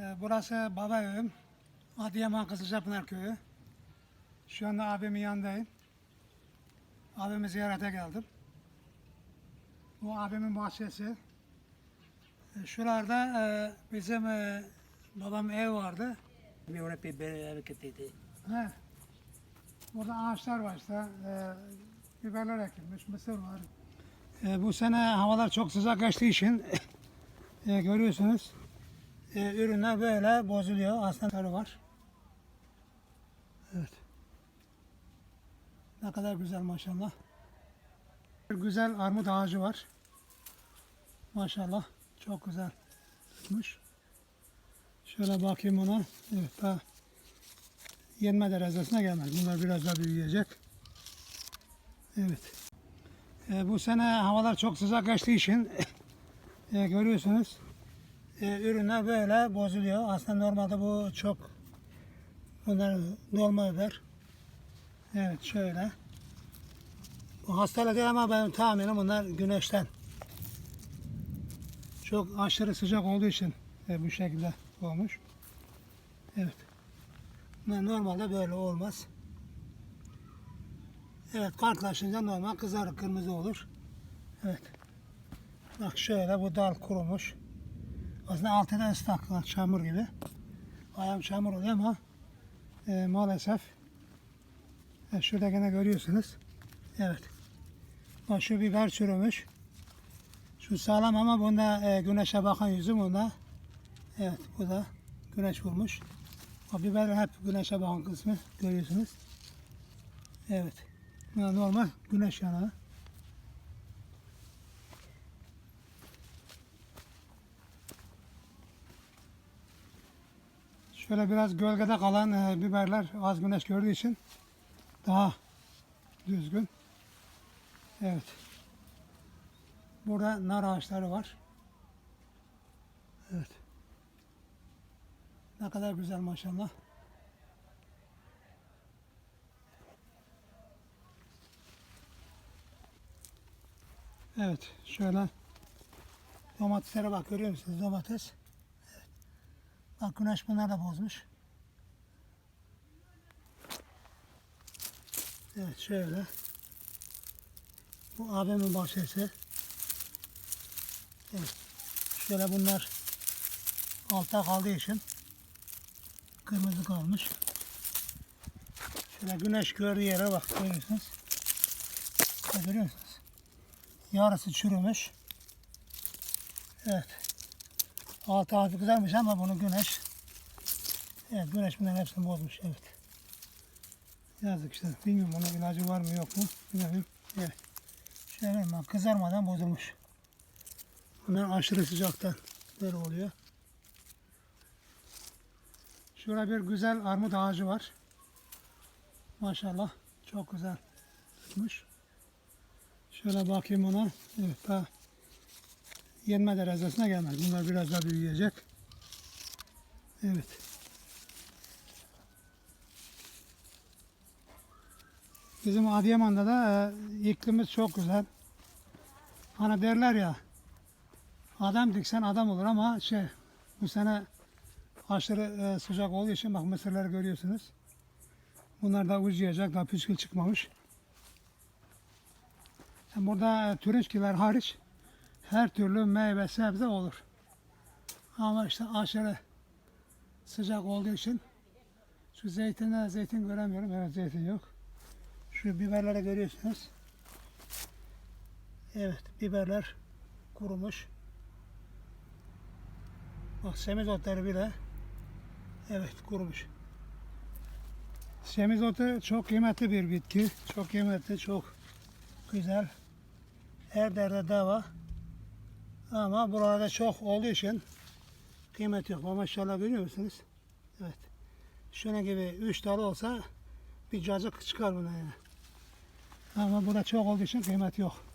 Ee, Burası baba evim. Adıyaman Kızılcapınar köyü. Şu anda abimin yanındayım. Abimi ziyarete geldim. Bu abimin bahçesi. Ee, Şuralarda e, bizim e, babam ev vardı. Bir bir hareket edildi. He. Burada ağaçlar var işte. E, biberler ekilmiş, mısır var. Bu sene havalar çok sıcak geçtiği için e, görüyorsunuz e, ürünler böyle bozuluyor. Aslında var. Evet. Ne kadar güzel maşallah. Güzel armut ağacı var. Maşallah. Çok güzel tutmuş. Şöyle bakayım ona. Evet daha yenme derecesine gelmez. Bunlar biraz daha büyüyecek. Evet. E, bu sene havalar çok sıcak geçtiği için e, görüyorsunuz e, ürünler böyle bozuluyor. Aslında normalde bu çok bunlar normal biber. Evet şöyle. Bu hastalık değil ama benim tahminim bunlar güneşten. Çok aşırı sıcak olduğu için e, bu şekilde olmuş. Evet. Bunlar normalde böyle olmaz. Evet kartlaşınca normal kızarık kırmızı olur. Evet. Bak şöyle bu dal kurumuş. Aslında altı da ıslak bak, çamur gibi. Ayağım çamur oluyor ama e, maalesef e, şurada gene görüyorsunuz. Evet. Bak şu biber çürümüş. Şu sağlam ama bunda e, güneşe bakan yüzü bunda. Evet bu da güneş vurmuş. O biber hep güneşe bakan kısmı görüyorsunuz. Evet. Normal güneş yanağı. Şöyle biraz gölgede kalan e, biberler az güneş gördüğü için daha düzgün. Evet. Burada nar ağaçları var. Evet. Ne kadar güzel maşallah. Evet, şöyle domateslere bak görüyor musunuz domates? Bak güneş bunları da bozmuş. Evet şöyle. Bu abimin bahçesi. Evet. Şöyle bunlar altta kaldığı için kırmızı kalmış. Şöyle güneş gördüğü yere bak görüyorsunuz. Görüyor musunuz? Yarısı çürümüş. Evet. Altı hafif kızarmış ama bunu güneş Evet güneş bunların hepsini bozmuş. Evet. Yazık işte. Bilmiyorum onun ilacı var mı yok mu? Bilmiyorum. Evet. Şöyle bak kızarmadan bozulmuş. Bunlar aşırı sıcaktan böyle oluyor. Şurada bir güzel armut ağacı var. Maşallah çok güzel tutmuş. Şöyle bakayım ona. Evet daha yenme derecesine gelmez. Bunlar biraz daha büyüyecek. Evet. Bizim Adıyaman'da da e, iklimiz çok güzel. Hani derler ya adam diksen adam olur ama şey bu sene aşırı e, sıcak olduğu için bak mısırları görüyorsunuz. Bunlar da uzayacak daha püskül çıkmamış. Yani burada türünçkiler hariç her türlü meyve sebze olur. Ama işte aşırı sıcak olduğu için şu zeytinde zeytin göremiyorum. Evet zeytin yok. Şu biberleri görüyorsunuz. Evet biberler kurumuş. Bak semizotları bile evet kurumuş. Semizotu çok kıymetli bir bitki. Çok kıymetli, çok güzel. Her derde deva. Ama burada çok olduğu için kıymet yok. Ama maşallah görüyor musunuz? Evet. Şuna gibi üç dal olsa bir cacık çıkar buna yani. Ama burada çok olduğu için kıymet yok.